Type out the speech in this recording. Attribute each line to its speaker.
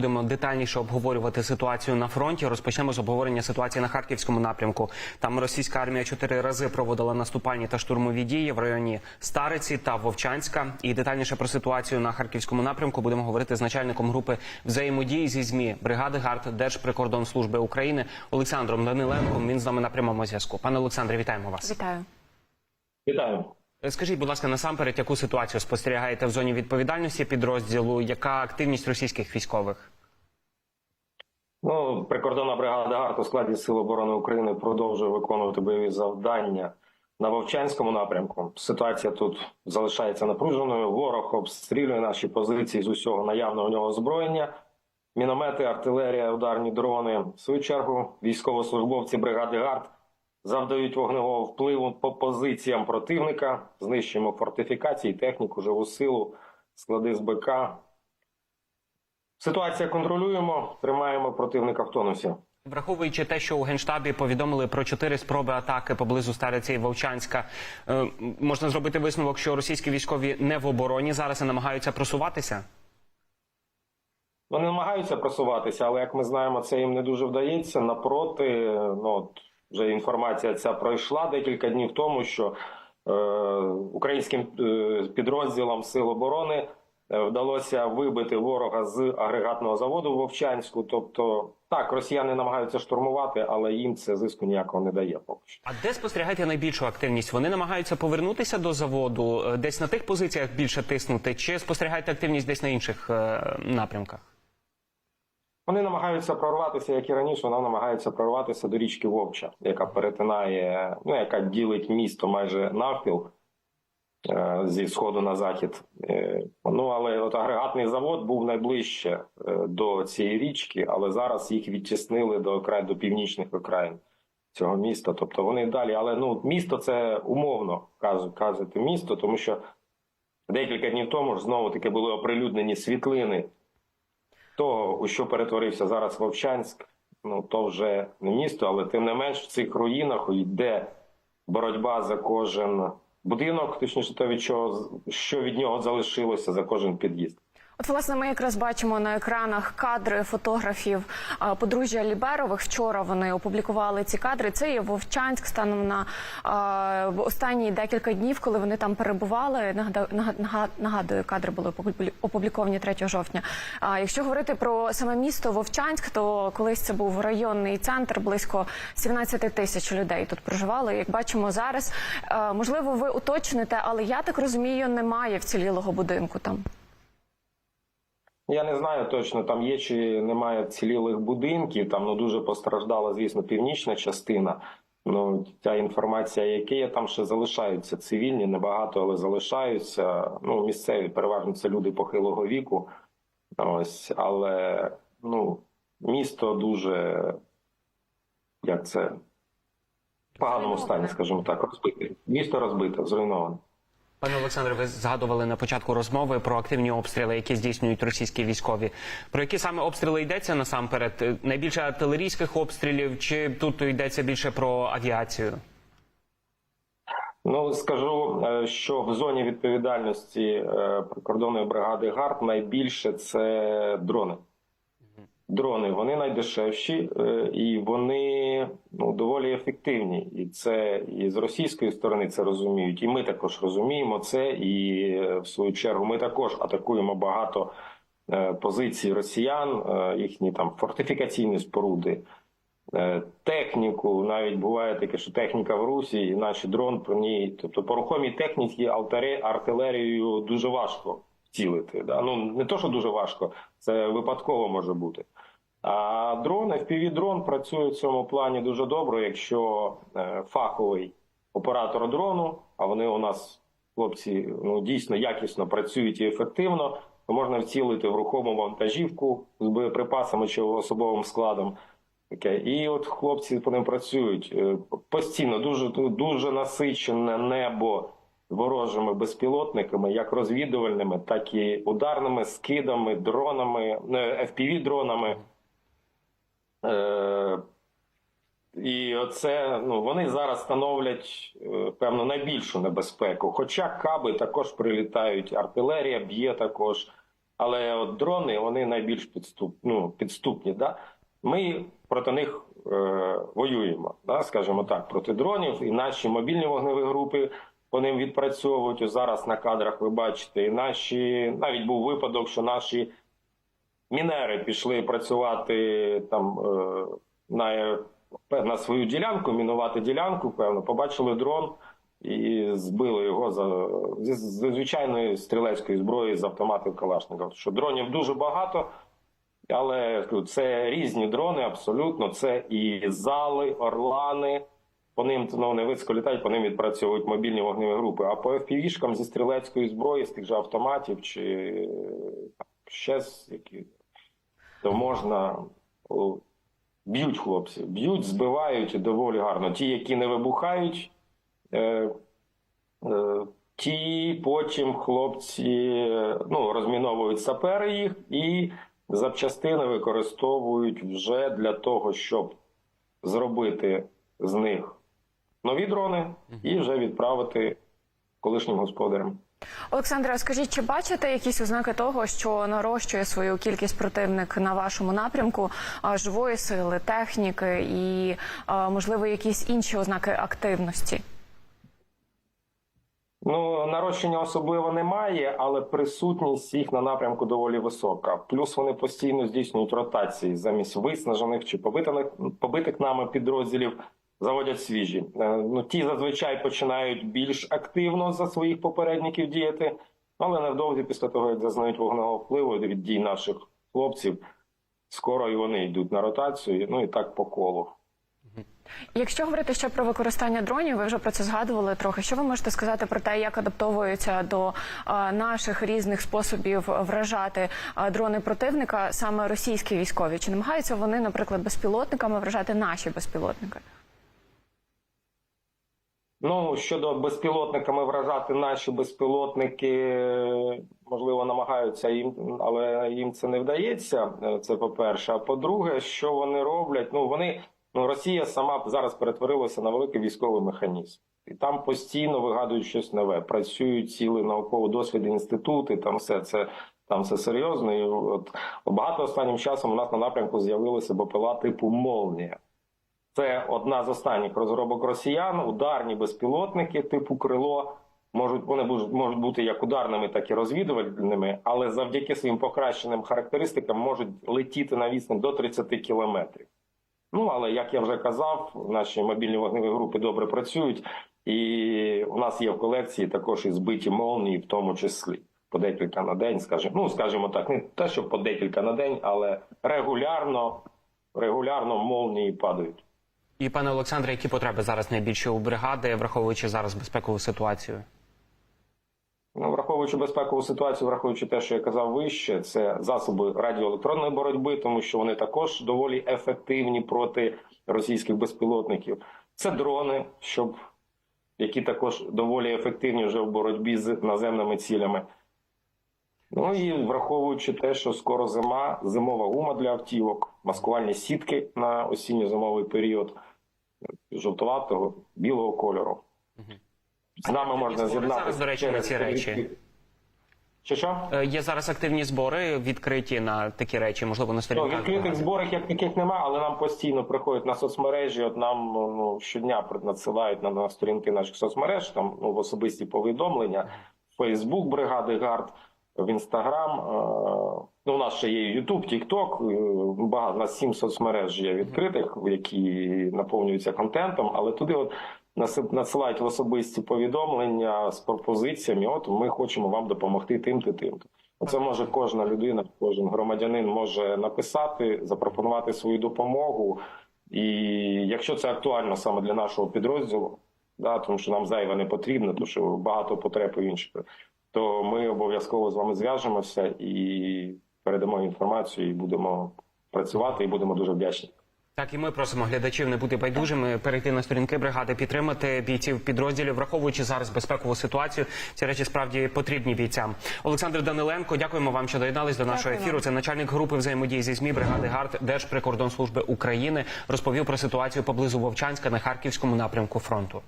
Speaker 1: Будемо детальніше обговорювати ситуацію на фронті. Розпочнемо з обговорення ситуації на харківському напрямку. Там російська армія чотири рази проводила наступальні та штурмові дії в районі Стариці та Вовчанська. І детальніше про ситуацію на харківському напрямку будемо говорити з начальником групи взаємодії зі змі бригади ГАРД Держприкордонслужби України Олександром Даниленком. Він з нами на прямому зв'язку. Пане Олександре, вітаємо вас.
Speaker 2: Вітаю.
Speaker 3: Вітаю.
Speaker 1: Скажіть, будь ласка, насамперед, яку ситуацію спостерігаєте в зоні відповідальності підрозділу? Яка активність російських військових?
Speaker 3: Ну, прикордонна бригада ГАРД у складі Сил оборони України продовжує виконувати бойові завдання на Вовчанському напрямку. Ситуація тут залишається напруженою. Ворог обстрілює наші позиції з усього наявного у нього озброєння. Міномети, артилерія, ударні дрони. В свою чергу військовослужбовці бригади ГАРД завдають вогневого впливу по позиціям противника. Знищуємо фортифікації, техніку, живу силу, склади з БК. Ситуація контролюємо, тримаємо противника в тонусі.
Speaker 1: Враховуючи те, що у генштабі повідомили про чотири спроби атаки поблизу Стариці і Вовчанська, е, можна зробити висновок, що російські військові не в обороні зараз і намагаються просуватися.
Speaker 3: Вони намагаються просуватися, але як ми знаємо, це їм не дуже вдається. Напроти, ну от вже інформація ця пройшла декілька днів тому, що е, українським е, підрозділам Сил оборони вдалося вибити ворога з агрегатного заводу в Вовчанську. Тобто, так, росіяни намагаються штурмувати, але їм це зиску ніякого не дає поки що.
Speaker 1: А де спостерігаєте найбільшу активність? Вони намагаються повернутися до заводу, е, десь на тих позиціях більше тиснути, чи спостерігаєте активність десь на інших е, напрямках?
Speaker 3: Вони намагаються прорватися, як і раніше, вона намагається прорватися до річки Вовча, яка перетинає, ну яка ділить місто майже навпіл е, зі сходу на захід. Е, ну але от агрегатний завод був найближче е, до цієї річки, але зараз їх відтіснили до окрай до північних окраїн цього міста. Тобто вони далі. Але ну місто це умовно кажете місто, тому що декілька днів тому ж знову таки були оприлюднені світлини того, у що перетворився зараз Вовчанськ, ну то вже не місто, але тим не менш в цих руїнах йде боротьба за кожен будинок, точніше, те, від чого що від нього залишилося за кожен під'їзд.
Speaker 2: От, власне, ми якраз бачимо на екранах кадри фотографів подружжя Ліберових. Вчора вони опублікували ці кадри. Це є Вовчанськ станом на останні декілька днів, коли вони там перебували. Нагадую, кадри були опублі- опубліковані 3 жовтня. А якщо говорити про саме місто Вовчанськ, то колись це був районний центр, близько 17 тисяч людей тут проживали. Як бачимо зараз, можливо, ви уточните, але я так розумію, немає вцілілого будинку там.
Speaker 3: Я не знаю точно, там є чи немає цілілих будинків. Там ну дуже постраждала, звісно, північна частина. Ну ця інформація, яка є, там ще залишаються цивільні, небагато, але залишаються. Ну місцеві переважно це люди похилого віку. Ось, але ну місто дуже як це в поганому стані, скажімо так, розбите. Місто розбите, зруйноване.
Speaker 1: Пане Олександре, ви згадували на початку розмови про активні обстріли, які здійснюють російські військові. Про які саме обстріли йдеться насамперед? Найбільше артилерійських обстрілів, чи тут йдеться більше про авіацію?
Speaker 3: Ну скажу, е, що в зоні відповідальності е, прикордонної бригади ГАРД найбільше це дрони. Дрони вони найдешевші е, і вони ну доволі ефективні. І це і з російської сторони це розуміють. І ми також розуміємо це. І е, в свою чергу ми також атакуємо багато е, позицій росіян, їхні там фортифікаційні споруди. Техніку. Навіть буває таке, що техніка в русі, і наші дрон про ній. Тобто по рухомій техніці артиле- артилерією дуже важко вцілити. Да? Ну не то, що дуже важко, це випадково може бути. А дрон, fpv дрон працює в цьому плані дуже добре, якщо е, фаховий оператор дрону, а вони у нас хлопці ну дійсно якісно працюють і ефективно, то можна вцілити в рухому вантажівку з боєприпасами чи особовим складом. І от хлопці по ним працюють Е, постійно. Дуже дуже насичене небо ворожими безпілотниками, як розвідувальними, так і ударними скидами, дронами, fpv дронами. Е, і оце ну вони зараз становлять е, певно найбільшу небезпеку. Хоча каби також прилітають, артилерія б'є також. Але от дрони вони найбільш підступ, ну, підступні. Да? Ми проти них е, воюємо, да? скажімо так, проти дронів. І наші мобільні вогневі групи по ним відпрацьовують. Зараз на кадрах ви бачите, і наші навіть був випадок, що наші мінери пішли працювати там е, на, на свою ділянку, мінувати ділянку, певно, побачили дрон і збили його за зі, зі звичайної стрілецької зброї з автоматів Калашникова. Що дронів дуже багато, але це різні дрони, абсолютно. Це і зали, орлани. По ним ну, вони високо літають, по ним відпрацьовують мобільні вогневі групи. А по FPV-шкам зі стрілецької зброї, з тих же автоматів чи е, ще з які то можна б'ють хлопці, б'ють, збивають доволі гарно. Ті, які не вибухають, е, е, ті потім хлопці е, ну, розміновують сапери їх і запчастини використовують вже для того, щоб зробити з них нові дрони і вже відправити колишнім господарям.
Speaker 2: Олександре, а скажіть, чи бачите якісь ознаки того, що нарощує свою кількість противник на вашому напрямку живої сили, техніки і можливо якісь інші ознаки активності?
Speaker 3: Ну, нарощення особливо немає, але присутність їх на напрямку доволі висока. Плюс вони постійно здійснюють ротації замість виснажених чи побитих, побитих нами підрозділів. Заводять свіжі. Е, Ну ті зазвичай починають більш активно за своїх попередників діяти, але невдовзі після того, як зазнають вогневого впливу від дій наших хлопців, скоро і вони йдуть на ротацію. Ну і так по колу.
Speaker 2: Якщо говорити ще про використання дронів, ви вже про це згадували трохи. Що ви можете сказати про те, як адаптовуються до наших різних способів вражати дрони противника саме російські військові? Чи намагаються вони, наприклад, безпілотниками вражати наші безпілотники?
Speaker 3: Ну щодо безпілотниками вражати наші безпілотники, можливо, намагаються їм, але їм це не вдається. Е, Це по-перше. А по-друге, що вони роблять? Ну вони ну Росія сама зараз перетворилася на великий військовий механізм, і там постійно вигадують щось нове. Працюють цілі науково-дослідні інститути. Там все це. Там все серйозно, і от багато останнім часом у нас на напрямку з'явилися БПЛА типу Молнія. Це одна з останніх розробок росіян. Ударні безпілотники типу крило можуть вони можуть бути як ударними, так і розвідувальними, але завдяки своїм покращеним характеристикам можуть летіти на відстань до 30 кілометрів. Ну але як я вже казав, наші мобільні вогневі групи добре працюють, і у нас є в колекції також і збиті молнії, в тому числі по декілька на день, скажімо, ну скажімо так, не те, що по декілька на день, але регулярно, регулярно молнії падають.
Speaker 1: І пане Олександре, які потреби зараз найбільші у бригади, враховуючи зараз безпекову ситуацію?
Speaker 3: Ну, враховуючи безпекову ситуацію, враховуючи те, що я казав вище, це засоби радіоелектронної боротьби, тому що вони також доволі ефективні проти російських безпілотників. Це дрони, щоб які також доволі ефективні вже в боротьбі з наземними цілями. Ну і враховуючи те, що скоро зима, зимова гума для автівок, маскувальні сітки на осінньо-зимовий період жовтуватого, білого кольору. З нами можна
Speaker 1: Збори
Speaker 3: з'єднатися.
Speaker 1: зараз, до речі, на ці речі.
Speaker 3: повітря. Що?
Speaker 1: Е, Є зараз активні збори відкриті на такі речі, можливо, на
Speaker 3: Ну, відкритих зборів як таких немає, але нам постійно приходять на соцмережі. От нам ну щодня надсилають на, на сторінки наших соцмереж, там ну особисті повідомлення, Фейсбук бригади ГАРД, в Інстаграм. Е, ну, у нас ще є Ютуб, Тікток. Багато у нас сім соцмереж є відкритих, які наповнюються контентом, але туди от наси- надсилають в особисті повідомлення з пропозиціями. От ми хочемо вам допомогти тим-то, тим-то. Це може кожна людина, кожен громадянин може написати, запропонувати свою допомогу. І якщо це актуально саме для нашого підрозділу, да, тому що нам зайве не потрібно, тому що багато потреб і інших, то ми обов'язково з вами зв'яжемося і передамо інформацію, і будемо працювати, і будемо дуже вдячні.
Speaker 1: Так, і ми просимо глядачів не бути байдужими, перейти на сторінки бригади, підтримати бійців підрозділів, враховуючи зараз безпекову ситуацію. Ці речі справді потрібні бійцям. Олександр Даниленко, дякуємо вам, що доєднались до нашого
Speaker 2: Дякую
Speaker 1: ефіру. Це начальник групи взаємодії зі змі бригади ГАРД Держприкордонслужби України. Розповів про ситуацію поблизу Вовчанська на харківському напрямку фронту.